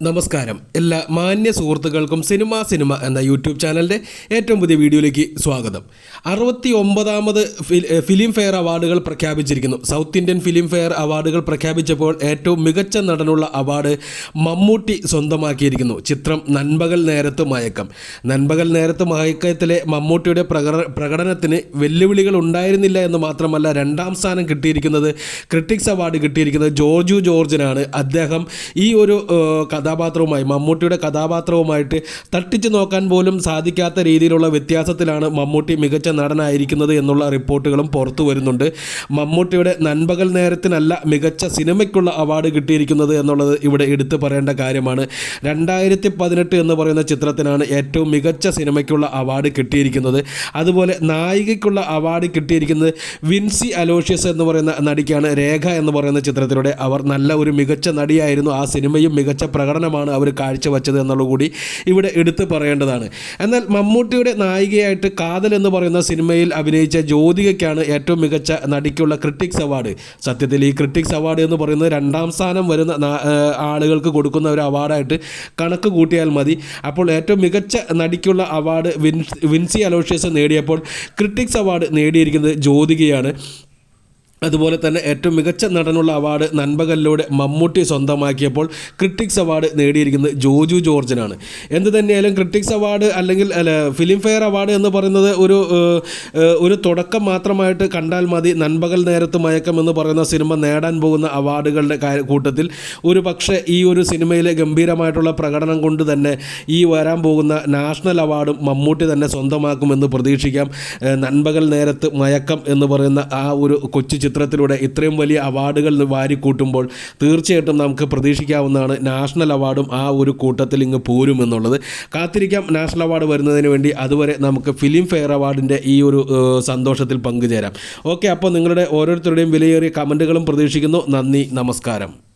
നമസ്കാരം. എല്ലാ മാന്യ സുഹൃത്തുക്കൾക്കും സിനിമ സിനിമ എന്ന യൂട്യൂബ് ചാനലിന്റെ ഏറ്റവും പുതിയ വീഡിയോയിലേക്ക് സ്വാഗതം. അറുപത്തി ഒമ്പതാമത് ഫിലിം ഫെയർ അവാർഡുകൾ പ്രഖ്യാപിച്ചിരിക്കുന്നു. സൗത്ത് ഇന്ത്യൻ ഫിലിം ഫെയർ അവാർഡുകൾ പ്രഖ്യാപിച്ചപ്പോൾ ഏറ്റവും മികച്ച നടനുള്ള അവാർഡ് മമ്മൂട്ടി സ്വന്തമാക്കിയിരിക്കുന്നു. ചിത്രം നൻപകൽ നേരത്ത് മയക്കം. നൻപകൽ നേരത്ത് മയക്കത്തിലെ മമ്മൂട്ടിയുടെ പ്രകട പ്രകടനത്തിന് വെല്ലുവിളികൾ ഉണ്ടായിരുന്നില്ല എന്ന് മാത്രമല്ല രണ്ടാം സ്ഥാനം കിട്ടിയിരിക്കുന്നത് ക്രിട്ടിക്സ് അവാർഡ് കിട്ടിയിരിക്കുന്നത് ജോർജു ജോർജിനാണ്. അദ്ദേഹം ഈ ഒരു ഏഹ്, കഥാപാത്രവുമായി മമ്മൂട്ടിയുടെ കഥാപാത്രവുമായിട്ട് തട്ടിച്ചു നോക്കാൻ പോലും സാധിക്കാത്ത രീതിയിലുള്ള വ്യത്യാസത്തിലാണ് മമ്മൂട്ടി മികച്ച നടനായിരിക്കുന്നത് എന്നുള്ള റിപ്പോർട്ടുകളും പുറത്തു വരുന്നുണ്ട്. മമ്മൂട്ടിയുടെ നൻപകൽ നേരത്തിനല്ല മികച്ച സിനിമയ്ക്കുള്ള അവാർഡ് കിട്ടിയിരിക്കുന്നത് എന്നുള്ളത് ഇവിടെ എടുത്തു പറയേണ്ട കാര്യമാണ്. രണ്ടായിരത്തി പതിനെട്ട് എന്ന് പറയുന്ന ചിത്രത്തിനാണ് ഏറ്റവും മികച്ച സിനിമയ്ക്കുള്ള അവാർഡ് കിട്ടിയിരിക്കുന്നത്. അതുപോലെ നായികയ്ക്കുള്ള അവാർഡ് കിട്ടിയിരിക്കുന്നത് വിൻസി അലോഷ്യസ് എന്ന് പറയുന്ന നടിക്കാണ് രേഖ എന്ന് പറയുന്ന ചിത്രത്തിലൂടെ. അവർ നല്ല ഒരു മികച്ച നടിയായിരുന്നു. ആ സിനിമയും മികച്ച പ്രകടനമാണ് അവർ കാഴ്ചവെച്ചത് എന്നുള്ളത് കൂടി ഇവിടെ എടുത്തു പറയേണ്ടതാണ്. എന്നാൽ മമ്മൂട്ടിയുടെ നായികയായിട്ട് കാതൽ എന്ന് പറയുന്ന സിനിമയിൽ അഭിനയിച്ച ജ്യോതികയ്ക്കാണ് ഏറ്റവും മികച്ച നടിക്കുള്ള ക്രിട്ടിക്സ് അവാർഡ് സത്യത്തിൽ ഈ ക്രിട്ടിക്സ് അവാർഡ് എന്ന് പറയുന്നത് രണ്ടാം സ്ഥാനം വരുന്ന ആളുകൾക്ക് കൊടുക്കുന്ന ഒരു അവാർഡായിട്ട് കണക്ക് കൂട്ടിയാൽ മതി. അപ്പോൾ ഏറ്റവും മികച്ച നടിക്കുള്ള അവാർഡ് വിൻസി അലോഷ്യസ് നേടിയപ്പോൾ ക്രിട്ടിക്സ് അവാർഡ് നേടിയിരിക്കുന്നത് ജ്യോതികയാണ്. അതുപോലെ തന്നെ ഏറ്റവും മികച്ച നടനുള്ള അവാർഡ് നൻപകലിലൂടെ മമ്മൂട്ടി സ്വന്തമാക്കിയപ്പോൾ ക്രിട്ടിക്സ് അവാർഡ് നേടിയിരിക്കുന്നത് ജോജു ജോർജിനാണ്. എന്ത് തന്നെയായാലും ക്രിട്ടിക്സ് അവാർഡ് അല്ലെങ്കിൽ അല്ല ഫിലിം ഫെയർ അവാർഡ് എന്ന് പറയുന്നത് ഒരു ഒരു തുടക്കം മാത്രമായിട്ട് കണ്ടാൽ മതി. നൻപകൽ നേരത്ത് മയക്കം എന്ന് പറയുന്ന സിനിമ നേടാൻ പോകുന്ന അവാർഡുകളുടെ കൂട്ടത്തിൽ ഒരു പക്ഷേ ഈ ഒരു സിനിമയിലെ ഗംഭീരമായിട്ടുള്ള പ്രകടനം കൊണ്ട് തന്നെ ഈ വരാൻ പോകുന്ന നാഷണൽ അവാർഡും മമ്മൂട്ടി തന്നെ സ്വന്തമാക്കുമെന്ന് പ്രതീക്ഷിക്കാം. നൻപകൽ നേരത്ത് മയക്കം എന്ന് പറയുന്ന ആ ഒരു കൊച്ചു ചിത്രത്തിലൂടെ ഇത്രയും വലിയ അവാർഡുകൾ വാരിക്കൂട്ടുമ്പോൾ തീർച്ചയായിട്ടും നമുക്ക് പ്രതീക്ഷിക്കാവുന്നതാണ് നാഷണൽ അവാർഡും ആ ഒരു കൂട്ടത്തിൽ ഇങ്ങ് പോരുമെന്നുള്ളത് കാത്തിരിക്കാം. നാഷണൽ അവാർഡ് വരുന്നതിന് വേണ്ടി അതുവരെ നമുക്ക് ഫിലിം ഫെയർ അവാർഡിന്റെ ഈ ഒരു സന്തോഷത്തിൽ പങ്കുചേരാം. ഓക്കെ അപ്പോൾ നിങ്ങളുടെ ഓരോരുത്തരുടെയും വിലയേറിയ കമന്റുകളും പ്രതീക്ഷിക്കുന്നു. നന്ദി നമസ്കാരം.